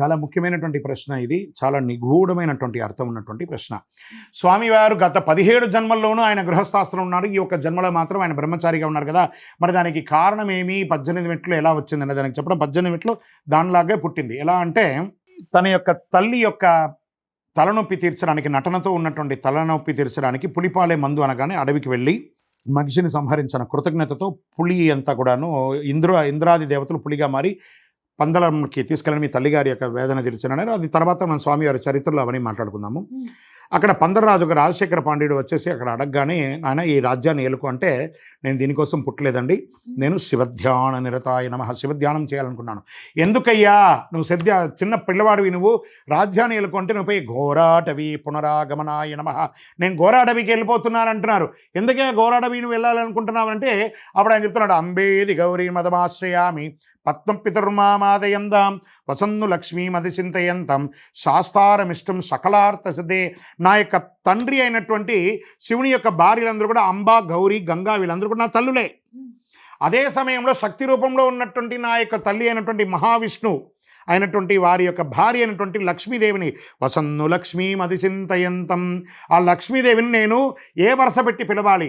చాలా ముఖ్యమైనటువంటి ప్రశ్న ఇది. చాలా నిగూఢమైనటువంటి అర్థం ఉన్నటువంటి ప్రశ్న. స్వామివారు గత పదిహేడు జన్మల్లోనూ ఆయన గృహస్థాస్త్రం ఉన్నారు. ఈ యొక్క జన్మలో మాత్రం ఆయన బ్రహ్మచారిగా ఉన్నారు కదా. మరి దానికి కారణం ఏమి? పద్దెనిమిది మెట్లు ఎలా వచ్చింది దానికి చెప్పడం. పద్దెనిమిది మెట్లు దానిలాగే పుట్టింది. ఎలా అంటే తన యొక్క తల్లి యొక్క తలనొప్పి తీర్చడానికి నటనతో ఉన్నటువంటి తలనొప్పి తీర్చడానికి పులిపాలే మందు అనగానే అడవికి వెళ్ళి మనిషిని సంహరించిన కృతజ్ఞతతో పులి అంతా కూడాను ఇంద్ర ఇంద్రాది దేవతలు పులిగా మారి పందలంకి తీసుకెళ్ళని మీ తల్లిగారి యొక్క వేదన తీర్చినారు అది తర్వాత మన స్వామివారి చరిత్రలో అవన్నీ మాట్లాడుకుందాము. అక్కడ పందరరాజు ఒక రాజశేఖర పాండ్యుడు వచ్చేసి అక్కడ అడగగానే ఆయన ఈ రాజ్యాన్ని ఏలుకు. అంటే నేను దీనికోసం పుట్టలేదండి. నేను శివధ్యాన నిరతాయ నమ శివధ్యానం చేయాలనుకున్నాను. ఎందుకయ్యా? నువ్వు సద్య చిన్న పిల్లవాడివి నువ్వు. రాజ్యాన్ని ఏలుకు అంటే నువ్వు పోయి ఘోరాటవి పునరాగమనాయ నమ. నేను ఘోరాటవికి వెళ్ళిపోతున్నాను అంటున్నారు ఎందుకే ఘోరాటవి నువ్వు వెళ్ళాలనుకుంటున్నావు అంటే అప్పుడు ఆయన చెప్తున్నాడు అంబేది గౌరీ మదమాశ్రయామి పత్తం పితరుమామాదయందాం వసన్ను లక్ష్మీమది చింతయంతం శాస్తారమిష్టం సకలార్థ సిద్ధే నా యొక్క తండ్రి అయినటువంటి శివుని యొక్క భార్యలందరూ కూడా అంబా గౌరీ గంగా వీళ్ళందరూ కూడా నా తల్లులే. అదే సమయంలో శక్తి రూపంలో ఉన్నటువంటి నా యొక్క తల్లి అయినటువంటి మహావిష్ణువు అయినటువంటి వారి యొక్క భార్య అయినటువంటి లక్ష్మీదేవిని వసన్ను లక్ష్మీ మదిచింతయంతం ఆ లక్ష్మీదేవిని నేను ఏ వరుస పెట్టి పిలవాలి?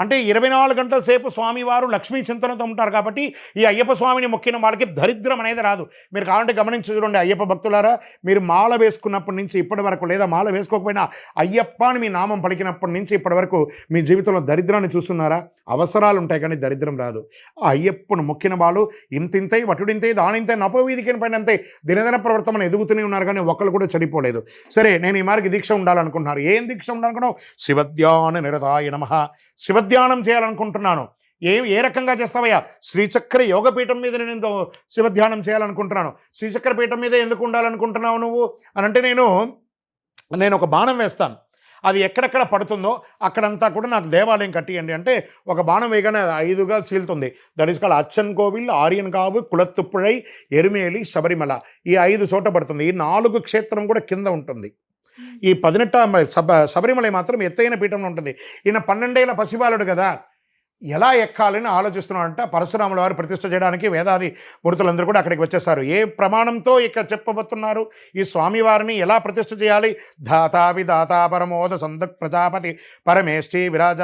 అంటే ఇరవై నాలుగు గంటల సేపు స్వామివారు లక్ష్మీ చింతనతో ఉంటారు కాబట్టి ఈ అయ్యప్ప స్వామిని మొక్కిన వాళ్ళకి దరిద్రం అనేది రాదు. మీరు కావాలంటే గమనించి చూడండి అయ్యప్ప భక్తులారా మీరు మాల వేసుకున్నప్పటి నుంచి ఇప్పటి వరకు లేదా మాల వేసుకోకపోయినా అయ్యప్ప అని మీ నామం పలికినప్పటి నుంచి ఇప్పటి వరకు మీ జీవితంలో దరిద్రాన్ని చూస్తున్నారా? అవసరాలు ఉంటాయి కానీ దరిద్రం రాదు. ఆ అయ్యప్పను మొక్కిన వాళ్ళు ఇంతింతై వటుడింతై దానింతై నపోవీధికిన పైన అంతే దినదిన ప్రవర్తన ఎదుగుతూనే ఉన్నారు కానీ ఒకళ్ళు కూడా చనిపోలేదు సరే నేను ఈ మార్గ దీక్ష ఉండాలనుకుంటున్నారు. ఏం దీక్ష ఉండాలనుకున్నావు? శివధ్యాన నిరతాయ నమ. శివధ్యానం చేయాలనుకుంటున్నాను. ఏ ఏ రకంగా చేస్తావయ్యా? శ్రీచక్ర యోగపీఠం మీద నేను శివధ్యానం చేయాలనుకుంటున్నాను. శ్రీచక్ర పీఠం మీద ఎందుకు ఉండాలనుకుంటున్నావు నువ్వు? అని అంటే నేను నేను ఒక బాణం వేస్తాను. అది ఎక్కడెక్కడ పడుతుందో అక్కడంతా కూడా నాకు దేవాలయం కట్టియండి. అంటే ఒక బాణం వేయగానే అది ఐదుగా చీలుతుంది. That is call Achankovil Aryankavu కులత్తుప్పుడై Erumeli Sabarimala. ఈ ఐదు చోట పడుతుంది. ఈ నాలుగు క్షేత్రం కూడా కింద ఉంటుంది. ఈ పదినెట్ట సబ శబరిమల మాత్రం ఎత్తైన పీఠంలో ఉంటుంది. ఈయన పన్నెండేళ్ళ పసిబాలుడు కదా. ఎలా ఎక్కాలని ఆలోచిస్తున్నాడంట పరశురాముల వారు ప్రతిష్ఠ చేయడానికి వేదాది మూర్తులందరూ కూడా అక్కడికి వచ్చేసారు ఏ ప్రమాణంతో ఇక చెప్పబోతున్నారు? ఈ స్వామివారిని ఎలా ప్రతిష్ఠ చేయాలి? ధాతావి దాతా పరమోద సంద ప్రజాపతి పరమేష్ఠి విరాజ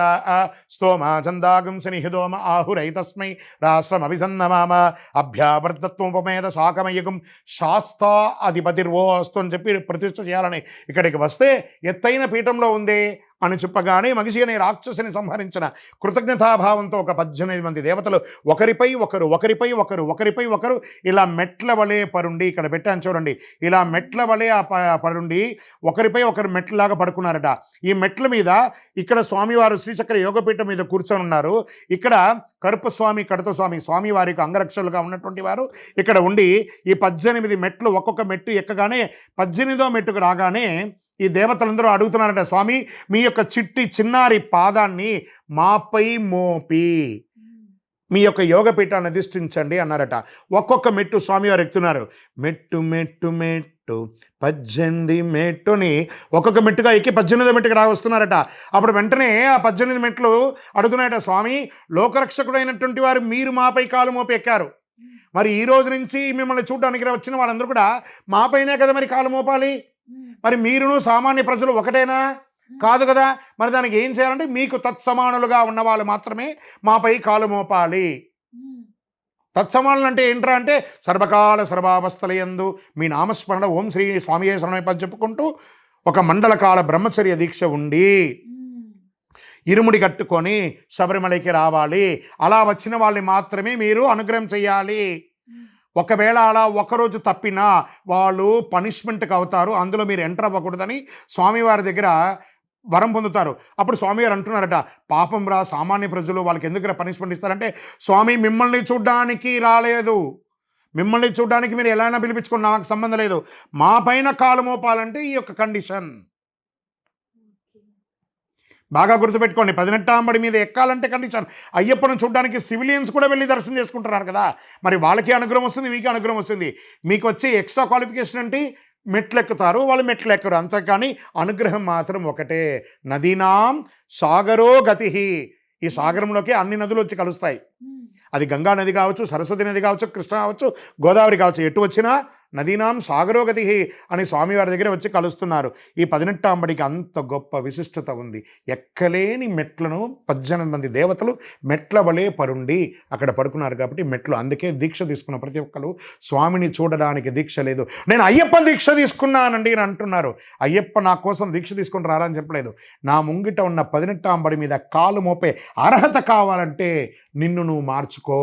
స్తోమ చందాగుంసని హిదోమ ఆహురైతస్మై రాష్ట్రం అభిసన్నమామ అభ్యావర్తత్వోపమేద శాకమయగం శాస్తా అధిపతిర్వోస్తు అని చెప్పి ప్రతిష్ఠ చేయాలని ఇక్కడికి వస్తే ఎత్తైన పీఠంలో ఉంది అని చెప్పగానే మగిషి అనే రాక్షసుని సంహరించిన కృతజ్ఞతాభావంతో ఒక పద్దెనిమిది మంది దేవతలు ఒకరిపై ఒకరు ఒకరిపై ఒకరు ఒకరిపై ఒకరు ఇలా మెట్ల వలె పరుండి ఇక్కడ పెట్టాను చూడండి. ఇలా మెట్ల వలె ఆ పరుండి ఒకరిపై ఒకరు మెట్లలాగా పడుకున్నారట. ఈ మెట్ల మీద ఇక్కడ స్వామివారు శ్రీచక్ర యోగపీఠం మీద కూర్చొని ఉన్నారు. ఇక్కడ కరుప స్వామి కడత స్వామి స్వామివారికి అంగరక్షలుగా ఉన్నటువంటి వారు ఇక్కడ ఉండి ఈ పద్దెనిమిది మెట్లు ఒక్కొక్క మెట్టు ఎక్కగానే పద్దెనిమిదో మెట్టుకు రాగానే ఈ దేవతలందరూ అడుగుతున్నారట స్వామి మీ యొక్క చిట్టి చిన్నారి పాదాన్ని మాపై మోపి. మీ యొక్క యోగ పీఠాన్ని అధిష్ఠించండి అన్నారట. ఒక్కొక్క మెట్టు స్వామివారు ఎక్కుతున్నారు. మెట్టు మెట్టు మెట్టు పద్దెనిమిది మెట్టుని ఒక్కొక్క మెట్టుగా ఎక్కి పద్దెనిమిది మెట్టుకు రావస్తున్నారట. అప్పుడు వెంటనే ఆ పద్దెనిమిది మెట్లు అడుగుతున్నాయట స్వామి లోకరక్షకుడైనటువంటి వారు మీరు మాపై కాలు మోపి ఎక్కారు. మరి ఈ రోజు నుంచి మిమ్మల్ని చూడడానికి వచ్చిన వాళ్ళందరూ కూడా మాపైనే కదా మరి కాలు మోపాలి? మరి మీరును సామాన్య ప్రజలు ఒకటేనా? కాదు కదా. మరి దానికి ఏం చేయాలంటే మీకు తత్సమానులుగా ఉన్న వాళ్ళు మాత్రమే మాపై కాలు మోపాలి. తత్సమానులు అంటే ఏంట్రా అంటే సర్వకాల సర్వావస్థలయందు మీ నామస్మరణ ఓం శ్రీ స్వామి శరణపని చెప్పుకుంటూ ఒక మండల కాల బ్రహ్మచర్య దీక్ష ఉండి ఇరుముడి కట్టుకొని శబరిమలకి రావాలి. అలా వచ్చిన వాళ్ళని మాత్రమే మీరు అనుగ్రహం చేయాలి. ఒకవేళ అలా ఒకరోజు తప్పినా వాళ్ళు పనిష్మెంట్కి అవుతారు అందులో మీరు ఎంటర్ అవ్వకూడదని స్వామివారి దగ్గర వరం పొందుతారు. అప్పుడు స్వామివారు అంటున్నారట పాపం రా సామాన్య ప్రజలు వాళ్ళకి ఎందుకు పనిష్మెంట్ ఇస్తారంటే స్వామి మిమ్మల్ని చూడ్డానికి రాలేదు. మిమ్మల్ని చూడడానికి మీరు ఎలా అయినా పిలిపించుకున్న నాకు సంబంధం లేదు. మా పైన కాలు మోపాలంటే ఈ యొక్క కండిషన్. బాగా గుర్తుపెట్టుకోండి. పదినెట్టాంబడి మీద ఎక్కాలంటే కండిషన్. అయ్యప్పను చూడడానికి సివిలియన్స్ కూడా వెళ్ళి దర్శనం చేసుకుంటున్నారు కదా. మరి వాళ్ళకి అనుగ్రహం వస్తుంది మీకు అనుగ్రహం వస్తుంది. మీకు వచ్చే ఎక్స్ట్రా క్వాలిఫికేషన్ అంటే మెట్లు ఎక్కుతారు వాళ్ళు మెట్లు ఎక్కరు అంతేకాని అనుగ్రహం మాత్రం ఒకటే. నదీనాం సాగరో గతి ఈ సాగరంలోకి అన్ని నదులు వచ్చి కలుస్తాయి. అది గంగా నది కావచ్చు సరస్వతి నది కావచ్చు కృష్ణ కావచ్చు గోదావరి కావచ్చు. ఎటు వచ్చినా నదీనాం సాగరోగతి అని స్వామివారి దగ్గర వచ్చి కలుస్తున్నారు. ఈ పదినెట్టాంబడికి అంత గొప్ప విశిష్టత ఉంది. ఎక్కలేని మెట్లను పద్దెనిమిది మంది దేవతలు మెట్ల వలె పరుండి అక్కడ పడుకున్నారు కాబట్టి మెట్లు. అందుకే దీక్ష తీసుకున్న ప్రతి ఒక్కరు స్వామిని చూడడానికి దీక్ష లేదు. నేను అయ్యప్ప దీక్ష తీసుకున్నానండి అని అంటున్నారు. అయ్యప్ప నా కోసం దీక్ష తీసుకుని రారా అని చెప్పలేదు. నా ముంగిట ఉన్న పదినెట్టాంబడి మీద కాలు మోపే అర్హత కావాలంటే నిన్ను నువ్వు మార్చుకో.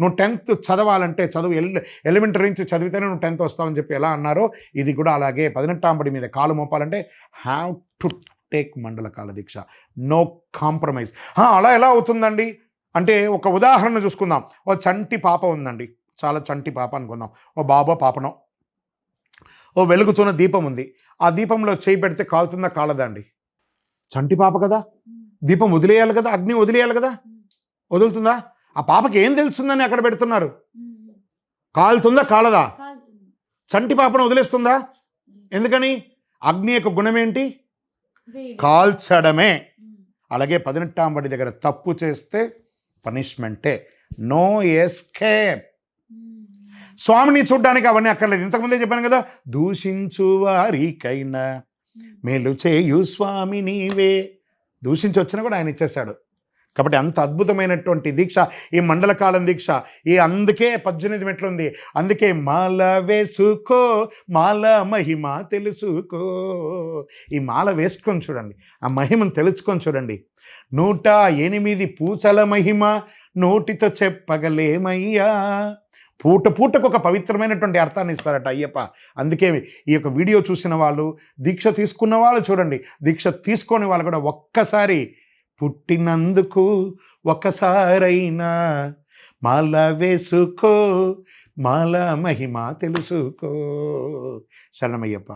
నువ్వు టెన్త్ చదవాలంటే చదువు ఎల్ ఎలిమెంటరీ నుంచి చదివితేనే నువ్వు టెన్త్ వస్తావని చెప్పి ఎలా అన్నారో ఇది కూడా అలాగే పదినెట్టాంబడి మీద కాలు మోపాలంటే హ్యావ్ టు టేక్ మండల కాల దీక్ష. No compromise. అలా ఎలా అవుతుందండి? అంటే ఒక ఉదాహరణ చూసుకుందాం. ఓ చంటి పాప ఉందండి. చాలా చంటి పాప అనుకుందాం. ఓ బాబో పాపనో. ఓ వెలుగుతున్న దీపం ఉంది. ఆ దీపంలో చేయి పెడితే కాలుతుందా? కాలదా అండి? చంటి పాప కదా? దీపం వదిలేయాలి కదా? అగ్ని వదిలేయాలి కదా? వదులుతుందా? ఆ పాపకి ఏం తెలుస్తుందని అక్కడ పెడుతున్నారు? కాలుతుందా కాలదా? చంటి పాపను వదిలేస్తుందా? ఎందుకని? అగ్ని యొక్క గుణం ఏంటి? కాల్చడమే. అలాగే పదినెట్టాంబడి దగ్గర తప్పు చేస్తే పనిష్మెంటే. No escape. స్వామిని చూడ్డానికి అవన్నీ అక్కర్లేదు. ఇంతకుముందే చెప్పాను కదా దూషించు వారికైనా. మేలు చేయు స్వామి నీవే. దూషించి వచ్చినా కూడా ఆయన ఇచ్చేశాడు కాబట్టి అంత అద్భుతమైనటువంటి దీక్ష ఈ మండలకాలం దీక్ష. ఈ అందుకే పద్దెనిమిది మెట్లు ఉంది. అందుకే మాల వేసుకో మాల మహిమ తెలుసుకో. ఈ మాల వేసుకొని చూడండి. ఆ మహిమను తెలుసుకొని చూడండి. నూట ఎనిమిది పూసల మహిమ నోటితో చెప్పగలేమయ్యా. పూట పూటకు ఒక పవిత్రమైనటువంటి అర్థాన్ని ఇస్తారట అయ్యప్ప. అందుకే ఈ యొక్క వీడియో చూసిన వాళ్ళు దీక్ష తీసుకున్న వాళ్ళు చూడండి. దీక్ష తీసుకొని వాళ్ళు కూడా ఒక్కసారి పుట్టినందుకు ఒకసారైనా మాల వేసుకో మాల మహిమ తెలుసుకో. శరణమయ్యప్ప.